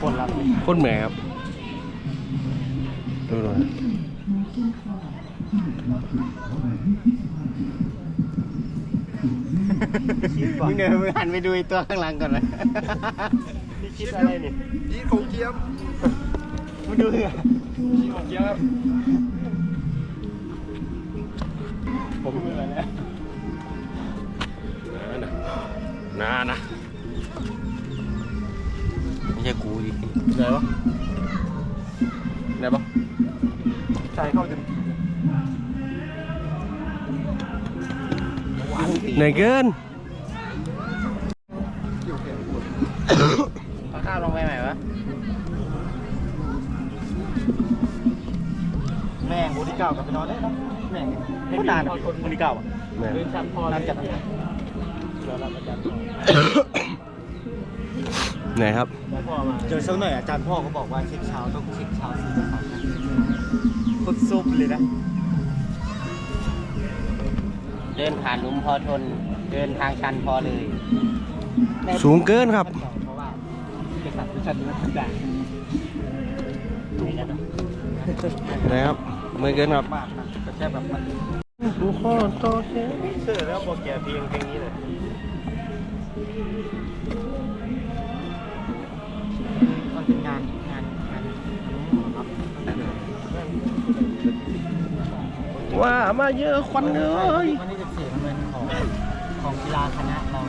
คนละโคตรเหนื่อยครับ ดูหน่อยมึงเดินมึงหันไปดูไอ้ตัวข้างหลังก่อนเลยพี่คิดอะไรนี่ยีของเจี๊ยบมึงดูเหรอยีของเจี๊ยบผมเหนื่อยแล้วนา นะไม่ใช่กูดิเหนื่อยวะไหนปะใจเข้าเต็มเหนื่อยเกินเอาข้าวลงไปใหม่วะแม่งโมที่เก้ากลับไปนอนได้เนาะแม่งเล่นตาลโมที่เก้าอะแม่งเล่นชั้นพอนั่งจัด เรารับอาจารย์พ่อไหนครับพ่อมาเจอสักหน่อยอาจารย์พ่อเขาบอกว่าเช็คเช้าต้องเช็คเช้าสี่โมงสองโคตรซุปเลยนะเดินผ่านหลุมพอทน เดินทางชันพอเลยสูงเกินครับ เพราะว่าเป็นสัตว์ที่ชันทุกอย่างไหนครับเหนื่อยเกินครับ มากนะก็แค่แบบมัน ดูข้อโตเชเชื่อแล้วบอกแกเพลงเพลงนี้เลยมันเป็นงานงานงานครับว่ามาเยอะควันเลยวันที่14มันเป็นของของกีฬาคณะเรา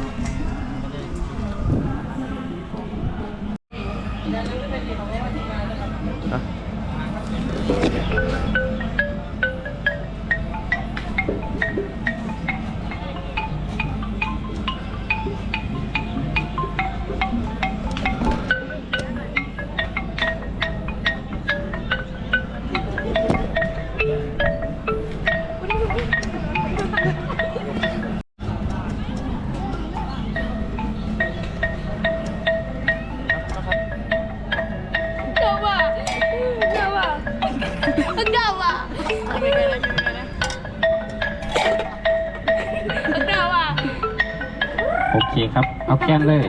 เคครับ เอาแก้มเลย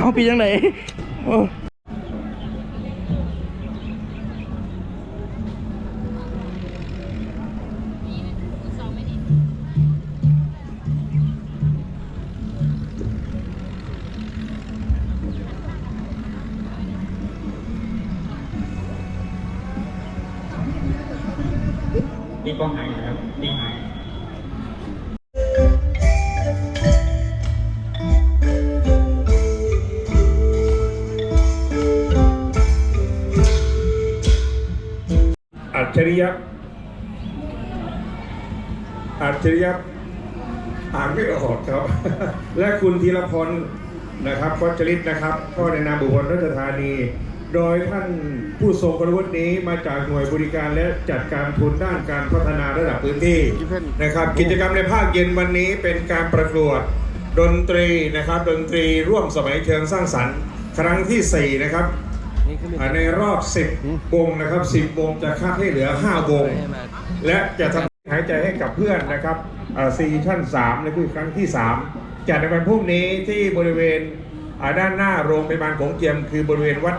เอาปียังไหน นี่ก็หายนะครับนี่หายอัจฉริยะอัจฉริยะอ่านไม่ออกครับ และคุณธีรพลนะครับพจริตนะครับ ก็ในนามบุคคลรัชธานี โดยท่านผู้ทรงคุณวุฒินี้มาจากหน่วยบริการและจัดการทุนด้านการพัฒนาระดับพื้นที่นะครับ กิจกรรมในภาคเย็นวันนี้เป็นการประกวดดนตรีนะครับ ดนตรีร่วมสมัยเชิงสร้างสรรค์ ครั้งที่ 4 นะครับในรอบ 10 วงนะครับ 10 วงจะคัดให้เหลือ 5 วง และจะทำหายใจให้กับเพื่อนนะครับซีชั่น 3 ในคือครั้งที่ 3จัดในวันพรุ่งนี้ที่บริเวณด้านหน้าโรงพยาบาลของเจียมคือบริเวณวัด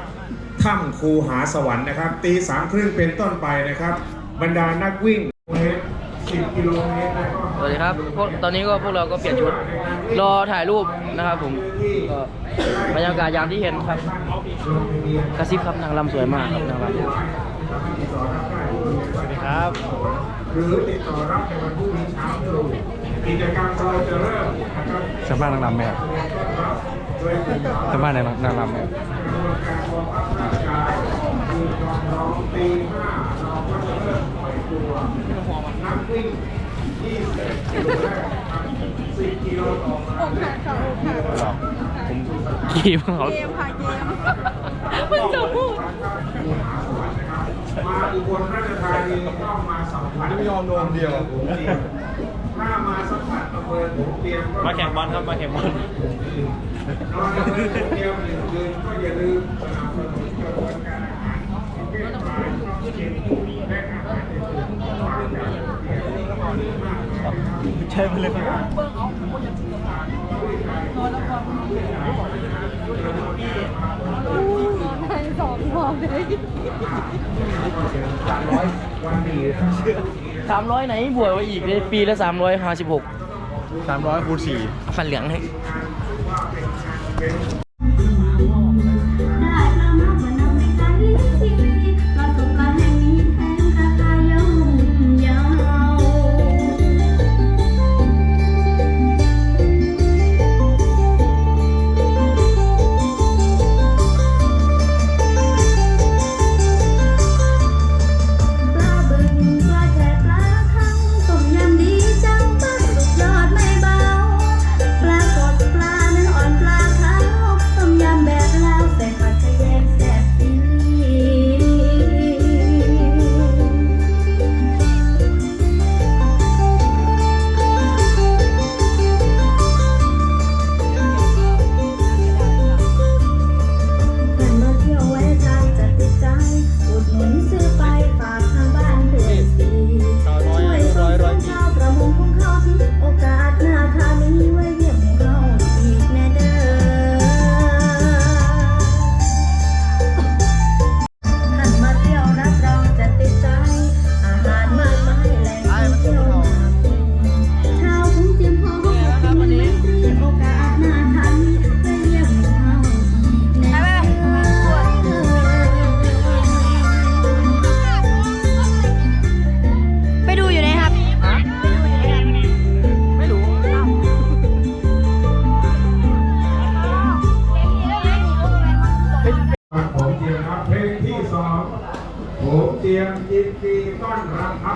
ถ้ำคูหาสวรรค์นะครับ ตีสามครึ่งเป็นต้นไปนะครับ บรรดานักวิ่ง10กิโลเมตรแล้วก็สวัสดีครับพวกตอนนี้ก็พวกเราก็เปลี่ยนชุด รอถ่ายรูปนะครับผมก็บรรยากาศอย่างที่เห็นครับ กระซิบครับนางรำสวยมากครับนางรำสวัสดีครับ หรือติดต่อรับในวันพรุ่งนี้เช้าตรู่กิจกรรมเราจะเริ่มนะครับชาวบ้านนางรำไหมครับ ชาวบ้านนางนางรำไหมครับการวอร์มอัพร่างกายคือตอนน้องตีห้าเราก็จะเริ่มปล่อยตัวนักวิ่ง20กิโลแรกครับ10กิโลต่อมาขี่ของเขามันจะพูดมาอุบลราชธานีต้องมาสัมผัสไม่ยอมนมเดียวถ้ามาสัมผัสอำเภอโขงเตียมก็ มาแข่งบอลครับมาแข่งบอลนอนอำเภอโขงเตียมหนึ่งคืนก็อย่าลืมสนับสนุนกระบวนการอาหารประเภทปลาเค็มและอาหารอื่นๆใช่ไปเลยครับให้สองพอเลยสามร้อยไหนบวกไปอีกเลยปีละสามร้อยห้าสิบหก สามร้อยคูณสี่ฟันเหลืองให้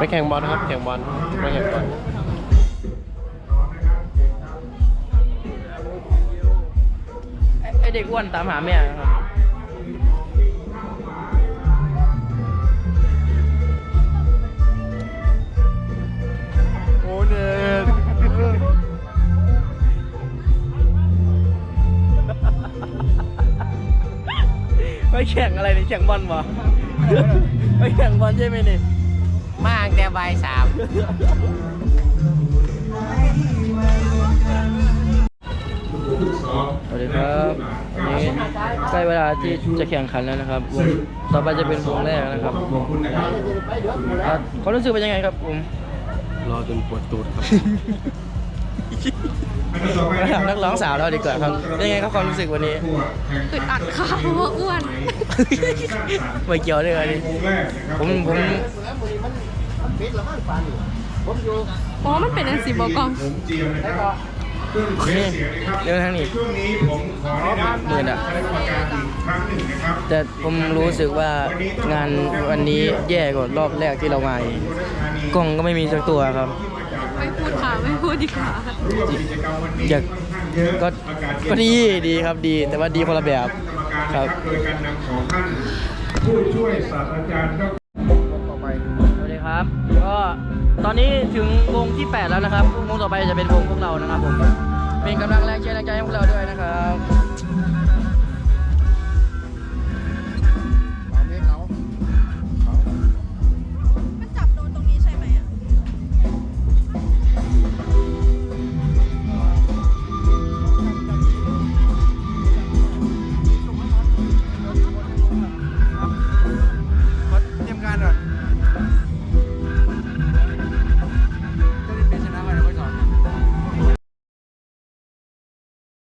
ไปแข่งบอลครับ แข่งบอลไปแข่งบอลไอ้ไอเด็กอ้วนตามหาแม่ครับโอ้เนิร์ดไปแข่งอะไรนี่แข่งบอลวะไปแข่งบอลใช่ไหมนี่ มาตั้งแต่บ่ายสามสวัสดีครับวันนี้ใกล้เวลาที่จะแข่งขันแล้วนะครับวงต่อไปจะเป็นวงแรกนะครับขอบคุณนะครับอะความรู้สึกเป็นยังไงครับผมรอจนปวดตูดครับ มาถามนักร้องสาวเราดีกว่าครับเป็นยังไงครับความรู้สึกวันนี้ อึดอัดค่ะเพราะว่าอ้วน ไม่เกี่ยวเลยอันนี้ผมผมอ๋อ มันเป็นอันสีบอกกองผมเจียมนะครับเครื่องเทสเสียงนะครับเรื่องทางนี้ช่วงนี้ผมขอแนะนำหมื่นอะคณะกรรมการอีกครั้งหนึ่งนะครับแต่ผมรู้สึกว่างานวันนี้แย่กว่ารอบแรกที่เรามาอีกกล้องก็ไม่มีสักตัวครับ ไม่พูดค่ะไม่พูดดีกว่าร่วมกิจกรรมวันนี้อยากค่อนข้างเยอะก็อากาศเย็นก็ดีดีครับดี แต่ว่าดีคนละแบบคครัรับบโดยการนำของท่านผู้ช่วยศาสตราจารย์ดรสวัสดีครับ ก็ตอนนี้ถึงวงที่ 8 แล้วนะครับวงต่อไปจะเป็นวงพวกเรานะครับผมเป็นกำลังแรงใจแรงใจให้พวกเราด้วยนะครับ